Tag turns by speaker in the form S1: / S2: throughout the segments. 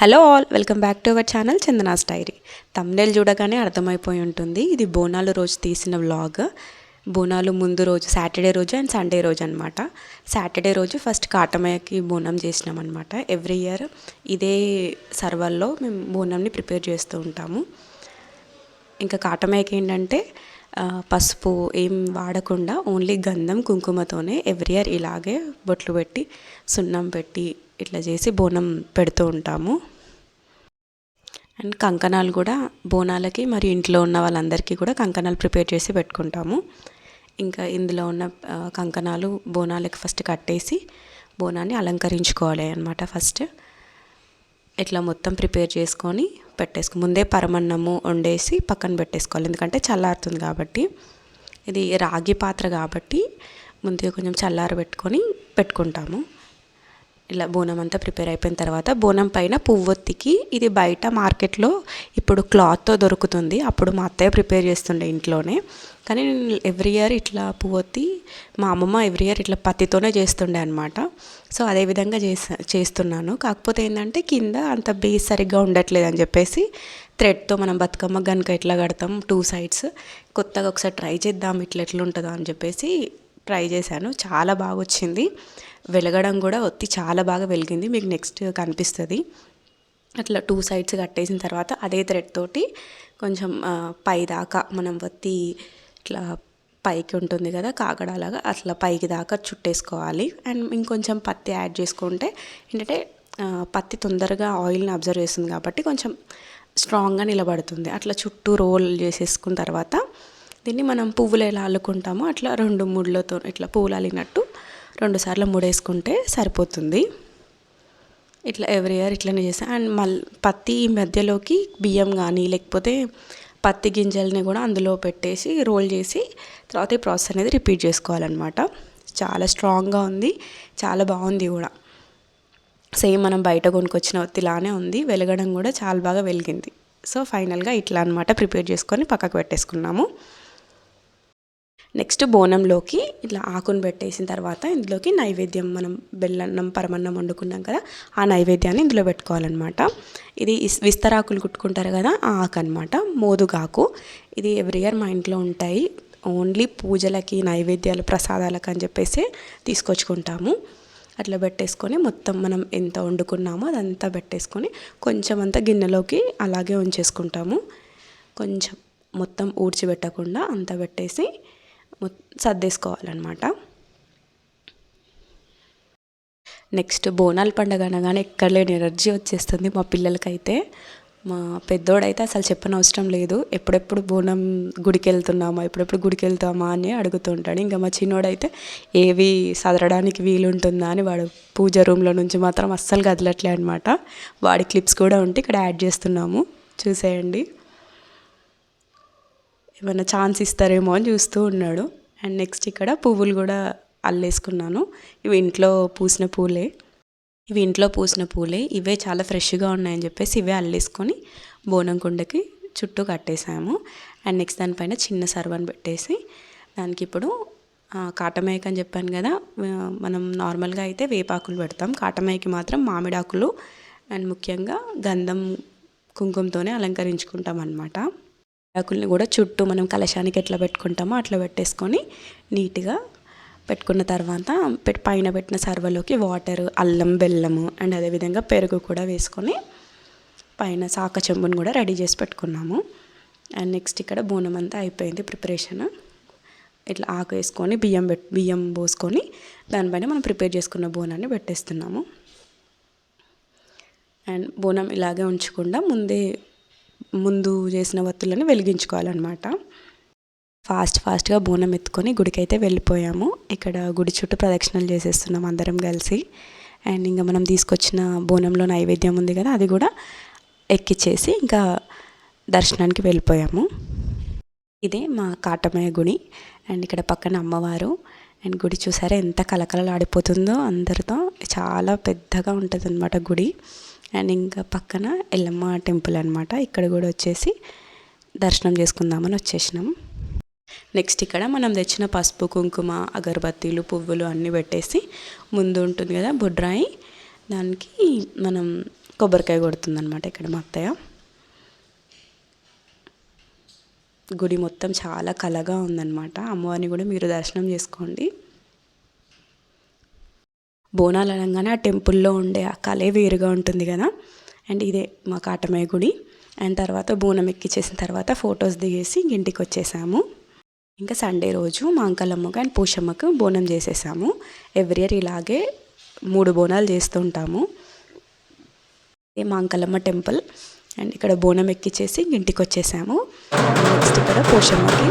S1: Hello all welcome back to our channel Chandana's diary. Thumbnail చూడగానే అర్థమైపోయి ఉంటుంది. ఇది బోనాలు రోజు తీసిన వ్లాగ్ బోనాలు ముందు రోజు సాటర్డే రోజు అండ్ సండే రోజు అనమాట సాటర్డే రోజు ఫస్ట్ కాటమయ్యకి బోనం చేసినాం అనమాట ఎవ్రీ ఇయర్ ఇదే సర్వల్లో మేము బోనంని ప్రిపేర్ చేస్తూ ఉంటాము. ఇంకా కాటమయ్యకి ఏంటంటే పసుపు ఏం వాడకుండా ఓన్లీ గంధం కుంకుమతోనే ఎవ్రీ ఇయర్ ఇలాగే బొట్లు పెట్టి సున్నం పెట్టి ఇట్లా చేసి బోనం పెడుతూ ఉంటాము. అండ్ కంకణాలు కూడా బోనాలకి మరి ఇంట్లో ఉన్న వాళ్ళందరికీ కూడా కంకణాలు ప్రిపేర్ చేసి పెట్టుకుంటాము. ఇంకా ఇందులో ఉన్న కంకణాలు బోనాలకి ఫస్ట్ కట్టేసి బోనాన్ని అలంకరించుకోవాలి అనమాట ఫస్ట్. ఇట్లా మొత్తం ప్రిపేర్ చేసుకొని పెట్టేసుకో ముందే పరమన్నము వండేసి పక్కన పెట్టేసుకోవాలి. ఎందుకంటే చల్లారుతుంది కాబట్టి. ఇది రాగి పాత్ర కాబట్టి ముందుగా కొంచెం చల్లార పెట్టుకొని పెట్టుకుంటాము. ఇలా బోనం అంతా ప్రిపేర్ అయిపోయిన తర్వాత బోనం పైన పువ్వొత్తికి ఇది బయట మార్కెట్లో ఇప్పుడు క్లాత్తో దొరుకుతుంది. అప్పుడు మా అత్తయ్య ప్రిపేర్ చేస్తుండే ఇంట్లోనే. కానీ నేను ఎవ్రీ ఇయర్ ఇట్లా పువ్వొత్తి మా అమ్మమ్మ ఎవ్రీ ఇయర్ ఇట్లా పత్తితోనే చేస్తుండే అనమాట సో అదే విధంగా చేసా చేస్తున్నాను. కాకపోతే ఏంటంటే కింద అంత బేస్ సరిగ్గా ఉండట్లేదు అని చెప్పేసి థ్రెడ్తో మనం బతుకమ్మ గనుక ఎట్లా కడతాం టూ సైడ్స్ కొత్తగా ఒకసారి ట్రై చేద్దాం ఇట్లా ఎట్లా ఉంటుందో అని చెప్పేసి ట్రై చేశాను. చాలా బాగా వచ్చింది వెలగడం కూడా ఒత్తి చాలా బాగా వెలిగింది. మీకు నెక్స్ట్ కనిపిస్తుంది. అట్లా టూ సైడ్స్ కట్టేసిన తర్వాత అదే థ్రెడ్ తోటి కొంచెం పై దాకా మనం ఒత్తి ఇట్లా పైకి ఉంటుంది కదా కాకడాలాగా అట్లా పైకి దాకా చుట్టేసుకోవాలి. అండ్ ఇంకొంచెం పత్తి యాడ్ చేసుకుంటే ఏంటంటే పత్తి తొందరగా ఆయిల్ని అబ్జర్వ్ చేస్తుంది కాబట్టి కొంచెం స్ట్రాంగ్గా నిలబడుతుంది. అట్లా చుట్టూ రోల్ చేసేసుకున్న తర్వాత దీన్ని మనం పువ్వులు ఎలా అల్లుకుంటామో అట్లా రెండు మూడులతో ఇట్లా పువ్వులు అల్లినట్టు రెండు సార్లు మూడేసుకుంటే సరిపోతుంది. ఇట్లా ఎవ్రీ ఇయర్ ఇట్లనే చేస్తాను అండ్ మళ్ళీ పత్తి మధ్యలోకి బియ్యం కానీ లేకపోతే పత్తి గింజల్ని కూడా అందులో పెట్టేసి రోల్ చేసి తర్వాత ఈ ప్రాసెస్ అనేది రిపీట్ చేసుకోవాలన్నమాట. చాలా స్ట్రాంగ్గా ఉంది చాలా బాగుంది కూడా. సేమ్ మనం బయట కొనుక్కొచ్చిన ఒత్తిలానే ఉంది వెలగడం కూడా చాలా బాగా వెలిగింది. సో ఫైనల్గా ఇట్లా అనమాట ప్రిపేర్ చేసుకొని పక్కకు పెట్టేసుకున్నాము. నెక్స్ట్ బోనంలోకి ఇట్లా ఆకును పెట్టేసిన తర్వాత ఇందులోకి నైవేద్యం మనం బెల్లన్నం పరమన్నం వండుకున్నాం కదా ఆ నైవేద్యాన్ని ఇందులో పెట్టుకోవాలన్నమాట. ఇది ఇస్- విస్తరాకులు కుట్టుకుంటారు కదా ఆ ఆకు అనమాట మోదుగాకు. ఇది ఎవ్రీ ఇయర్ మా ఇంట్లో ఉంటాయి. ఓన్లీ పూజలకి నైవేద్యాలు ప్రసాదాలకు అని చెప్పేసి తీసుకొచ్చుకుంటాము. అట్లా పెట్టేసుకొని మొత్తం మనం ఎంత వండుకున్నామో అదంతా పెట్టేసుకొని కొంచెం అంతా గిన్నెలోకి అలాగే ఉంచేసుకుంటాము. కొంచెం మొత్తం ఊడ్చిపెట్టకుండా అంతా పెట్టేసి సర్దేసుకోవాలన్నమాట. నెక్స్ట్ బోనాల పండుగ అనగానే ఎక్కడ లేని ఎనర్జీ వచ్చేస్తుంది మా పిల్లలకైతే. మా పెద్దోడైతే అసలు చెప్పనవసరం లేదు. ఎప్పుడెప్పుడు బోనం గుడికి వెళ్తున్నామా ఎప్పుడెప్పుడు గుడికి వెళ్తామా అని అడుగుతుంటాడు ఇంకా మా చిన్నోడైతే ఏవి సదరడానికి వీలుంటుందా అని వాడు పూజ రూమ్లో నుంచి మాత్రం అస్సలు కదలట్లే అనమాట వాడి క్లిప్స్ కూడా ఉంటే ఇక్కడ యాడ్ చేస్తున్నాము. చూసేయండి. ఏమైనా ఛాన్స్ ఇస్తారేమో అని చూస్తూ ఉన్నాడు. అండ్ నెక్స్ట్ ఇక్కడ పువ్వులు కూడా అల్లేసుకున్నాను. ఇవి ఇంట్లో పూసిన పూలే. ఇవి ఇంట్లో పూసిన పూలే. ఇవే చాలా ఫ్రెష్గా ఉన్నాయని చెప్పేసి ఇవే అల్లేసుకొని బోనం కుండకి చుట్టూ కట్టేసాము. అండ్ నెక్స్ట్ దానిపైన చిన్న సర్వన్ పెట్టేసి దానికి ఇప్పుడు కాటమేక అని చెప్పాను కదా మనం నార్మల్గా అయితే వేపాకులు పెడతాం. కాటమేకి మాత్రం మామిడాకులు అండ్ ముఖ్యంగా గంధం కుంకుమతోనే అలంకరించుకుంటాం అన్నమాట. ఆకుల్ని కూడా చుట్టూ మనం కలశానికి ఎట్లా పెట్టుకుంటామో అట్లా పెట్టేసుకొని నీట్గా పెట్టుకున్న తర్వాత పైన పెట్టిన సర్వలోకి వాటర్ అల్లం బెల్లము అండ్ అదేవిధంగా పెరుగు కూడా వేసుకొని పైన సాక చెంబును కూడా రెడీ చేసి పెట్టుకున్నాము. అండ్ నెక్స్ట్ ఇక్కడ బోనం అంతా అయిపోయింది ప్రిపరేషన్. ఇట్లా ఆకు వేసుకొని బియ్యం పెట్ బియ్యం పోసుకొని దానిపైన మనం ప్రిపేర్ చేసుకున్న బోనాన్ని పెట్టేస్తున్నాము. అండ్ బోనం ఇలాగే ఉంచకుండా ముందే ముందు చేసిన వత్తులను వెలిగించుకోవాలన్నమాట. ఫాస్ట్ ఫాస్ట్గా బోనం ఎత్తుకొని గుడికైతే వెళ్ళిపోయాము. ఇక్కడ గుడి చుట్టూ ప్రదక్షిణలు చేసేస్తున్నాం అందరం కలిసి. అండ్ ఇంకా మనం తీసుకొచ్చిన బోనంలో నైవేద్యం ఉంది కదా అది కూడా ఎక్కిచ్చేసి ఇంకా దర్శనానికి వెళ్ళిపోయాము. ఇదే మా కాటమయ్య గుడి. అండ్ ఇక్కడ పక్కన అమ్మవారు. అండ్ గుడి చూసారా ఎంత కలకలలాడిపోతుందో అందరితో. చాలా పెద్దగా ఉంటుంది అనమాట గుడి. అండ్ ఇంకా పక్కన ఎల్లమ్మ టెంపుల్ అనమాట ఇక్కడ కూడా వచ్చేసి దర్శనం చేసుకుందామని వచ్చేసినాం. నెక్స్ట్ ఇక్కడ మనం తెచ్చిన పసుపు కుంకుమ అగరబత్తీలు పువ్వులు అన్నీ పెట్టేసి ముందు ఉంటుంది కదా బొడ్రాయి. దానికి మనం కొబ్బరికాయ కొడుతుందనమాట ఇక్కడ మా అత్తయ్య. గుడి మొత్తం చాలా కలగా ఉందన్నమాట. అమ్మవారిని కూడా మీరు దర్శనం చేసుకోండి. బోనాలు అనగానే ఆ టెంపుల్లో ఉండే ఆ కళే వేరుగా ఉంటుంది కదా. అండ్ ఇదే మా కాటమయ్య గుడి. అండ్ తర్వాత బోనం ఎక్కిచ్చేసిన తర్వాత ఫొటోస్ దిగేసి ఇంటికి వచ్చేసాము. ఇంకా సండే రోజు మా అంకలమ్మకు అండ్ పూషమ్మకు బోనం చేసేసాము. ఎవ్రీ ఇయర్ ఇలాగే మూడు బోనాలు చేస్తూ ఉంటాము. ఇది మా అంకలమ్మ టెంపుల్. అండ్ ఇక్కడ బోనం ఎక్కిచ్చేసి ఇంటికి వచ్చేసాము. నెక్స్ట్ ఇక్కడ పోషమ్మకి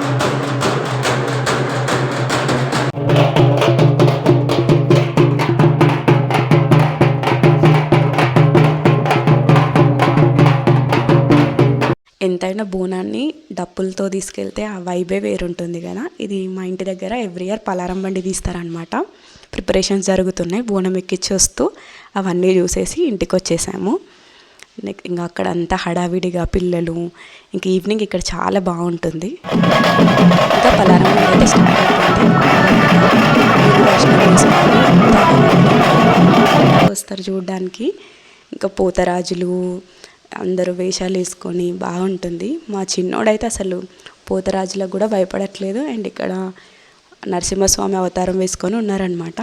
S1: ఎంతైనా బోనాన్ని డప్పులతో తీసుకెళ్తే ఆ వైబే వేరుంటుంది కదా. ఇది మా ఇంటి దగ్గర ఎవ్రీ ఇయర్ పలారం బండి తీస్తారనమాట ప్రిపరేషన్స్ జరుగుతున్నాయి. బోనం ఎక్కించి వస్తూ అవన్నీ చూసేసి ఇంటికి వచ్చేసాము. ఇంకా అక్కడ అంతా హడావిడిగా పిల్లలు ఇంక ఈవినింగ్ ఇక్కడ చాలా బాగుంటుంది. ఇంకా పలారం అయితే స్టార్ట్ అవుతుంది వస్తారు చూడడానికి. ఇంకా పోతరాజులు అందరూ వేషాలు వేసుకొని బాగుంటుంది. మా చిన్నోడైతే అసలు పోతరాజులకు కూడా భయపడట్లేదు. అండ్ ఇక్కడ నరసింహస్వామి అవతారం వేసుకొని ఉన్నారనమాట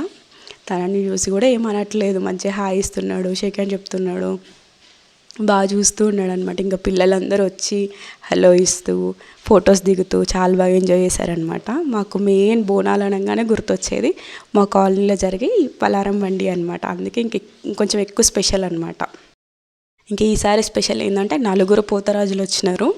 S1: తనని చూసి కూడా ఏమనట్లేదు మంచిగా హాయి ఇస్తున్నాడు షేక్ అని చెప్తున్నాడు బాగా చూస్తూ ఉన్నాడు అనమాట ఇంకా పిల్లలందరూ వచ్చి హలో ఇస్తూ ఫొటోస్ దిగుతూ చాలా బాగా ఎంజాయ్ చేశారనమాట మాకు మెయిన్ బోనాలు అనగానే గుర్తొచ్చేది. మా కాలనీలో జరిగే ఈ పలారం బండి అనమాట అందుకే ఇంక కొంచెం ఎక్కువ స్పెషల్ అనమాట ఇంక ఈసారి స్పెషల్ ఏంటంటే నలుగురు పోతరాజులు వచ్చినారు.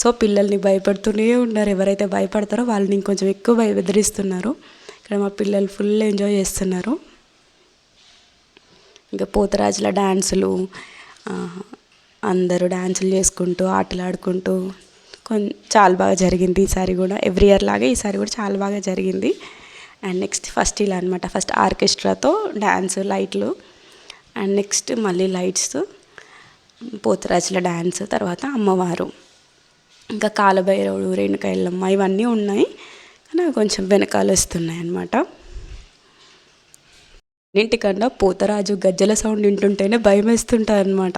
S1: సో పిల్లల్ని భయపడుతూనే ఉన్నారు. ఎవరైతే భయపడతారో వాళ్ళని ఇంకొంచెం ఎక్కువ భయ బెదిరిస్తున్నారు. ఇక్కడ మా పిల్లలు ఫుల్ ఎంజాయ్ చేస్తున్నారు. ఇంకా పోతరాజుల డ్యాన్సులు అందరూ డ్యాన్సులు చేసుకుంటూ ఆటలు ఆడుకుంటూ చాలా బాగా జరిగింది ఈసారి కూడా. ఎవ్రీ ఇయర్ లాగే ఈసారి కూడా చాలా బాగా జరిగింది. అండ్ నెక్స్ట్ ఫస్ట్ ఇలా అనమాట ఫస్ట్ ఆర్కెస్ట్రాతో డ్యాన్స్ లైట్లు. అండ్ నెక్స్ట్ మళ్ళీ లైట్స్. పోతరాజుల డ్యాన్స్ తర్వాత అమ్మవారు. ఇంకా కాలభైరవుడు రేణుకాయలమ్మ ఇవన్నీ ఉన్నాయి. కానీ కొంచెం వెనకాల వస్తున్నాయి అన్నమాట అన్నింటికన్నా పోతరాజు గజ్జల సౌండ్ వింటుంటేనే భయం వేస్తుంటుంది అనమాట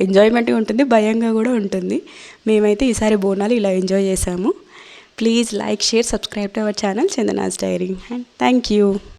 S1: ఎంజాయ్మెంట్గా ఉంటుంది భయంగా కూడా ఉంటుంది. మేమైతే ఈసారి బోనాలు ఇలా ఎంజాయ్ చేసాము please like share subscribe to our channel Chandana's diary and thank you